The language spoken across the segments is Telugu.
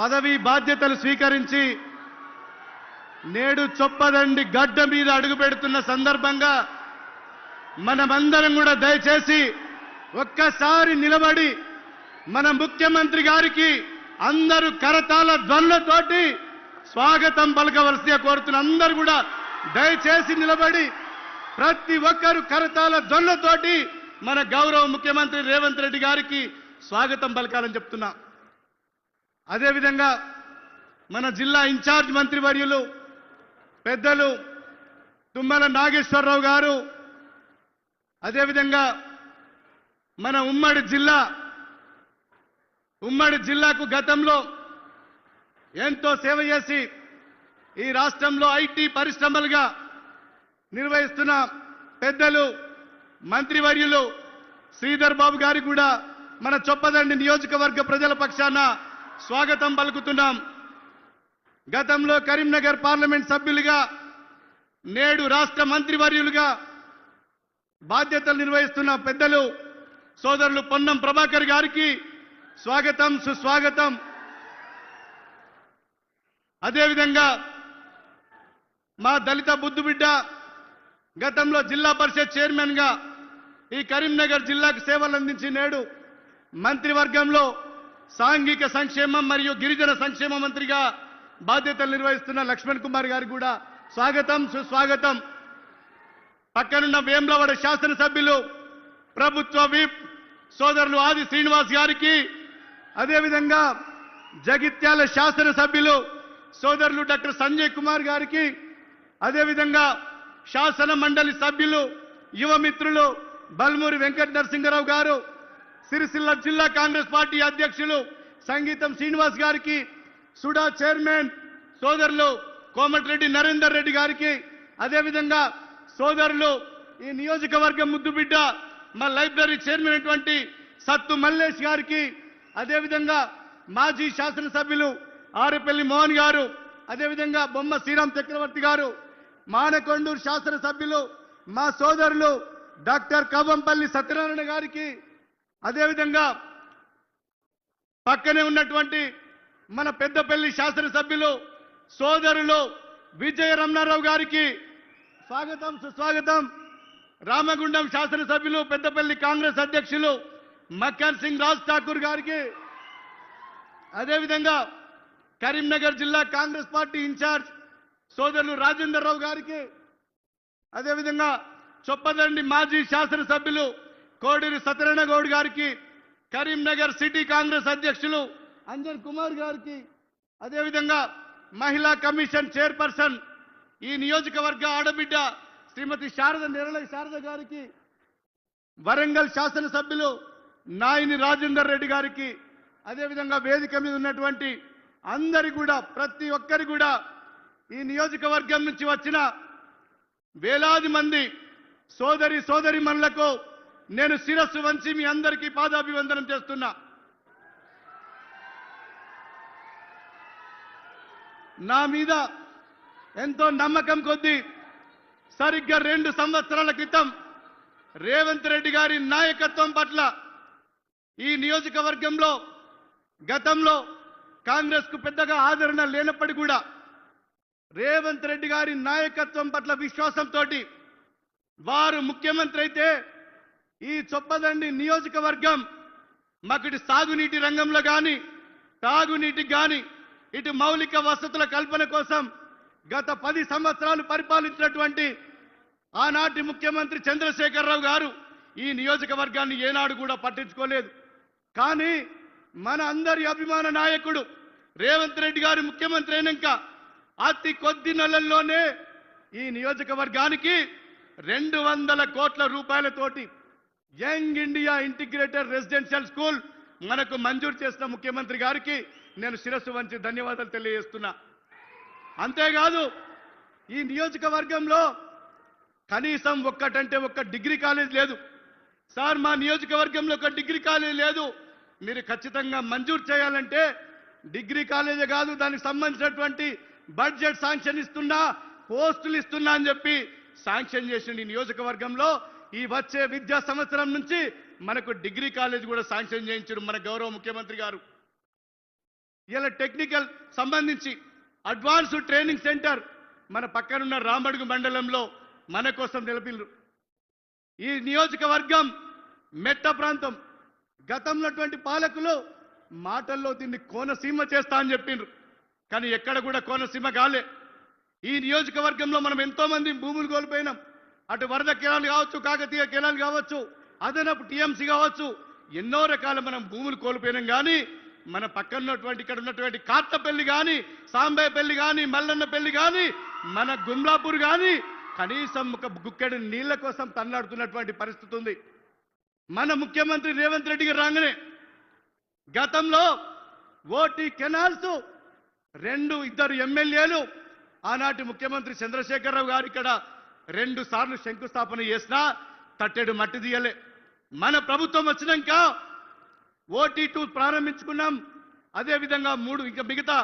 పదవి బాధ్యతలు స్వీకరించి నేడు చొప్పదండి గడ్డ మీద అడుగు పెడుతున్న సందర్భంగా మనమందరం కూడా దయచేసి ఒక్కసారి నిలబడి మన ముఖ్యమంత్రి గారికి అందరూ కరతాల ధ్వనులతోటి స్వాగతం పలకవలసిగా కోరుతున్న అందరూ కూడా దయచేసి నిలబడి ప్రతి ఒక్కరు కరతాల ధ్వనులతోటి మన గౌరవ ముఖ్యమంత్రి రేవంత్ రెడ్డి గారికి స్వాగతం పలకాలని చెప్తున్నా. అదేవిధంగా మన జిల్లా ఇన్ఛార్జ్ మంత్రివర్యులు పెద్దలు తుమ్మల నాగేశ్వరరావు గారు అదేవిధంగా మన ఉమ్మడి జిల్లా ఉమ్మడి జిల్లాకు గతంలో ఎంతో సేవ చేసి ఈ రాష్ట్రంలో ఐటీ పరిశ్రమలుగా నిర్వహిస్తున్న పెద్దలు మంత్రివర్యులు శ్రీధర్ బాబు గారికి కూడా మన చొప్పదండి నియోజకవర్గ ప్రజల పక్షాన స్వాగతం పలుకుతున్నాం. గతంలో కరీంనగర్ పార్లమెంట్ సభ్యులుగా నేడు రాష్ట్ర మంత్రివర్యులుగా బాధ్యతలు నిర్వహిస్తున్న పెద్దలు సోదరులు పొన్నం ప్రభాకర్ గారికి స్వాగతం సుస్వాగతం. అదేవిధంగా మా దళిత బుద్ధు బిడ్డ గతంలో జిల్లా పరిషత్ చైర్మన్గా ఈ కరీంనగర్ జిల్లాకు సేవలు అందించి నేడు మంత్రివర్గంలో సాంఘిక సంక్షేమం మరియు గిరిజన సంక్షేమ మంత్రిగా బాధ్యతలు నిర్వహిస్తున్న లక్ష్మణ్ కుమార్ గారు కూడా స్వాగతం సుస్వాగతం. పక్కనున్న వేమ్లవాడ శాసనసభ్యులు ప్రభుత్వ విప్ సోదరులు ఆది శ్రీనివాస్ గారికి అదేవిధంగా జగిత్యాల శాసనసభ్యులు సోదరులు డాక్టర్ సంజయ్ కుమార్ గారికి అదేవిధంగా శాసన మండలి సభ్యులు యువ మిత్రులు బల్మూరి వెంకట నరసింహరావు గారు సిరిసిల్ల జిల్లా కాంగ్రెస్ పార్టీ అధ్యక్షులు సంగీతం శ్రీనివాస్ గారికి సుడా చైర్మన్ సోదరులు కోమటిరెడ్డి నరేందర్ రెడ్డి గారికి అదేవిధంగా సోదరులు ఈ నియోజకవర్గం ముద్దుబిడ్డ మా లైబ్రరీ చైర్మన్ అయినటువంటి సత్తు మల్లేష్ గారికి అదేవిధంగా మాజీ శాసనసభ్యులు ఆరుపల్లి మోహన్ గారు అదేవిధంగా బొమ్మ శ్రీరామ్ చక్రవర్తి గారు మానకొండూరు శాసనసభ్యులు మా సోదరులు డాక్టర్ కవ్వంపల్లి సత్యనారాయణ గారికి అదేవిధంగా పక్కనే ఉన్నటువంటి మన పెద్దపల్లి శాసనసభ్యులు సోదరులు విజయ రమణారావు గారికి స్వాగతం సుస్వాగతం. రామగుండం శాసనసభ్యులు పెద్దపల్లి కాంగ్రెస్ అధ్యక్షులు మక్కన్ సింగ్ రాజ్ ఠాకూర్ గారికి. అదేవిధంగా కరీంనగర్ జిల్లా కాంగ్రెస్ పార్టీ ఇన్ఛార్జ్ సోదరులు రాజేందర్ రావు గారికి. అదేవిధంగా చొప్పదండి మాజీ శాసనసభ్యులు కోడూరి సత్యనారాయణ గౌడ్ గారికి కరీంనగర్ సిటీ కాంగ్రెస్ అధ్యక్షులు అంజన్ కుమార్ గారికి అదేవిధంగా మహిళా కమిషన్ చైర్పర్సన్ ఈ నియోజకవర్గ ఆడబిడ్డ శ్రీమతి శారద నిరళయ శారద గారికి వరంగల్ శాసనసభ్యులు నాయని రాజేందర్ రెడ్డి గారికి అదేవిధంగా వేదిక మీద ఉన్నటువంటి అందరి కూడా ప్రతి ఒక్కరి కూడా ఈ నియోజకవర్గం నుంచి వచ్చిన వేలాది మంది సోదరి సోదరి మనులకు నేను శిరస్సు వంచి మీ అందరికీ పాదాభివందనం చేస్తున్నా. నా మీద ఎంతో నమ్మకం కొద్దీ సరిగ్గా రెండు సంవత్సరాల క్రితం రేవంత్ రెడ్డి గారి నాయకత్వం పట్ల ఈ నియోజకవర్గంలో గతంలో కాంగ్రెస్కు పెద్దగా ఆదరణ లేనప్పటికీ కూడా రేవంత్ రెడ్డి గారి నాయకత్వం పట్ల విశ్వాసంతో వారు ముఖ్యమంత్రి అయితే ఈ చొప్పదండి నియోజకవర్గం. మాకు సాగునీటి రంగంలో కానీ తాగునీటికి కానీ ఇటు మౌలిక వసతుల కల్పన కోసం గత పది సంవత్సరాలు పరిపాలించినటువంటి ఆనాటి ముఖ్యమంత్రి చంద్రశేఖరరావు గారు ఈ నియోజకవర్గాన్ని ఏనాడు కూడా పట్టించుకోలేదు. కానీ మన అందరి అభిమాన నాయకుడు రేవంత్ రెడ్డి గారు ముఖ్యమంత్రి అయినాక అతి కొద్ది నెలల్లోనే ఈ నియోజకవర్గానికి రెండు వందల కోట్ల రూపాయలతోటి young India integrated residential school మనకు మంజూరు చేసిన ముఖ్యమంత్రి గారికి నేను శిరస్సు వంచి ధన్యవాదాలు తెలియజేస్తున్నా. అంతేకాదు ఈ నియోజకవర్గంలో కనీసం ఒక్కటంటే ఒక్క డిగ్రీ కాలేజ్ లేదు. సార్ మా నియోజకవర్గంలో ఒక డిగ్రీ కాలేజ్ లేదు. మీరు ఖచ్చితంగా మంజూరు చేయాలంటే డిగ్రీ కాలేజే కాదు దానికి సంబంధించినటువంటి బడ్జెట్ శాంక్షన్ ఇస్తున్నా పోస్టులు ఇస్తున్నా అని చెప్పి శాంక్షన్ చేసిండు ఈ నియోజకవర్గంలో. ఈ వచ్చే విద్యా సంవత్సరం నుంచి మనకు డిగ్రీ కాలేజ్ కూడా శాంక్షన్ చేయించారు మన గౌరవ ముఖ్యమంత్రి గారు. ఇలా టెక్నికల్ సంబంధించి అడ్వాన్స్డ్ ట్రైనింగ్ సెంటర్ మన పక్కనున్న రామడుగు మండలంలో మన కోసం నిలిపినరు ఈ నియోజకవర్గం మెట్ట ప్రాంతం. గతంలోటువంటి పాలకులు మాటల్లో దీన్ని కోనసీమ చేస్తా అని చెప్పిండ్రు. కానీ ఎక్కడ కూడా కోనసీమ కాలే. ఈ నియోజకవర్గంలో మనం ఎంతోమంది భూములు కోల్పోయినాం. అటు వరద కెనాల్ కావచ్చు కాకతీయ కెనాల్ కావచ్చు అదనపు టీఎంసీ కావచ్చు ఎన్నో రకాల మనం భూములు కోల్పోయినాం కానీ మన పక్కన ఉన్నటువంటి ఇక్కడ ఉన్నటువంటి కార్తపల్లి కానీ సాంబేపల్లి కానీ మల్లన్న పెళ్ళి కానీ మన గుమ్లాపూర్ కానీ కనీసం ఒక గుక్కెడు నీళ్ళ కోసం తన్నాడుతున్నటువంటి పరిస్థితి ఉంది. మన ముఖ్యమంత్రి రేవంత్ రెడ్డి గారు రాగానే గతంలో ఓటీ కెనాల్స్ రెండు ఇద్దరు ఎమ్మెల్యేలు ఆనాటి ముఖ్యమంత్రి చంద్రశేఖరరావు గారు ఇక్కడ రెండు సార్లు శంకుస్థాపన చేసినా తట్టెడు మట్టి తీయలే. మన ప్రభుత్వం వచ్చినాక ఓటీ టూ ప్రారంభించుకున్నాం. అదేవిధంగా మూడు ఇంకా మిగతా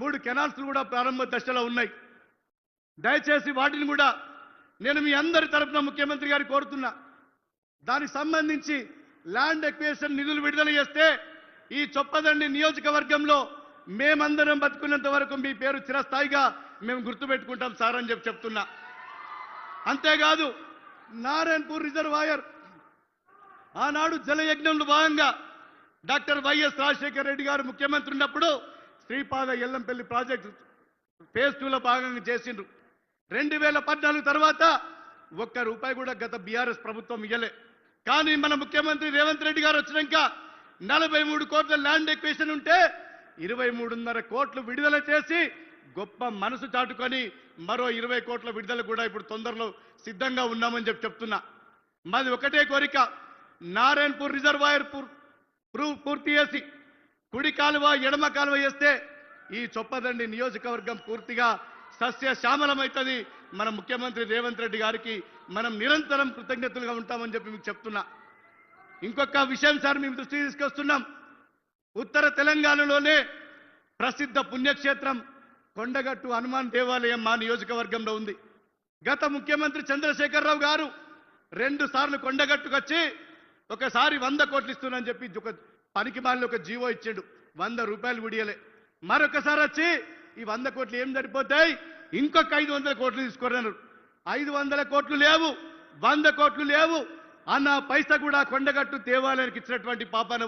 మూడు కెనాల్స్ కూడా ప్రారంభ దశలో ఉన్నాయి. దయచేసి వాటిని కూడా నేను మీ అందరి తరపున ముఖ్యమంత్రి గారు కోరుతున్నా. దానికి సంబంధించి ల్యాండ్ ఎక్వేషన్ నిధులు విడుదల చేస్తే ఈ చొప్పదండి నియోజకవర్గంలో మేమందరం బతుకున్నంత వరకు మీ పేరు చిరస్థాయిగా మేము గుర్తుపెట్టుకుంటాం సార్ అని చెప్పి చెప్తున్నా. అంతేకాదు నారాయణపూర్ రిజర్వాయర్ ఆనాడు జలయజ్ఞంలో భాగంగా డాక్టర్ వైఎస్ రాజశేఖర రెడ్డి గారు ముఖ్యమంత్రి ఉన్నప్పుడు శ్రీపాద ఎల్లంపల్లి ప్రాజెక్టు ఫేజ్ టూలో భాగంగా చేసిండ్రు. రెండు వేల పద్నాలుగు తర్వాత ఒక్క రూపాయి కూడా గత బీఆర్ఎస్ ప్రభుత్వం ఇయ్యలే. కానీ మన ముఖ్యమంత్రి రేవంత్ రెడ్డి గారు వచ్చినాక నలభై మూడు కోట్ల ల్యాండ్ ఎక్వేషన్ ఉంటే ఇరవై మూడున్నర కోట్లు విడుదల చేసి గొప్ప మనసు చాటుకొని మరో ఇరవై కోట్ల విడుదల కూడా ఇప్పుడు తొందరలో సిద్ధంగా ఉన్నామని చెప్పి చెప్తున్నా. మాది ఒకటే కోరిక నారాయణపూర్ రిజర్వాయర్ పూర్ ప్రూ- పూర్తి చేసి కుడి కాలువ ఎడమ కాలువ చేస్తే ఈ చొప్పదండి నియోజకవర్గం పూర్తిగా సస్య శ్యామలమవుతుంది. మన ముఖ్యమంత్రి రేవంత్ రెడ్డి గారికి మనం నిరంతరం కృతజ్ఞతలుగా ఉంటామని చెప్పి మీకు చెప్తున్నా. ఇంకొక విషయం సార్ మేము దృష్టి తీసుకొస్తున్నాం. ఉత్తర తెలంగాణలోనే ప్రసిద్ధ పుణ్యక్షేత్రం కొండగట్టు హనుమాన్ దేవాలయం మా నియోజకవర్గంలో ఉంది. గత ముఖ్యమంత్రి చంద్రశేఖరరావు గారు రెండు సార్లు కొండగట్టుకొచ్చి ఒకసారి వంద కోట్లు ఇస్తున్నానని చెప్పి ఒక పనికి మాలిన ఒక జీవో ఇచ్చాడు. వంద రూపాయలు విడియలే మరొకసారి వచ్చి ఈ వంద కోట్లు ఏం సరిపోతాయి? ఇంకొక ఐదు వందల కోట్లు తీసుకున్నారు ఐదు వందల కోట్లు లేవు వంద కోట్లు లేవు. అన్న పైస కూడా కొండగట్టు దేవాలయానికి ఇచ్చినటువంటి పాపన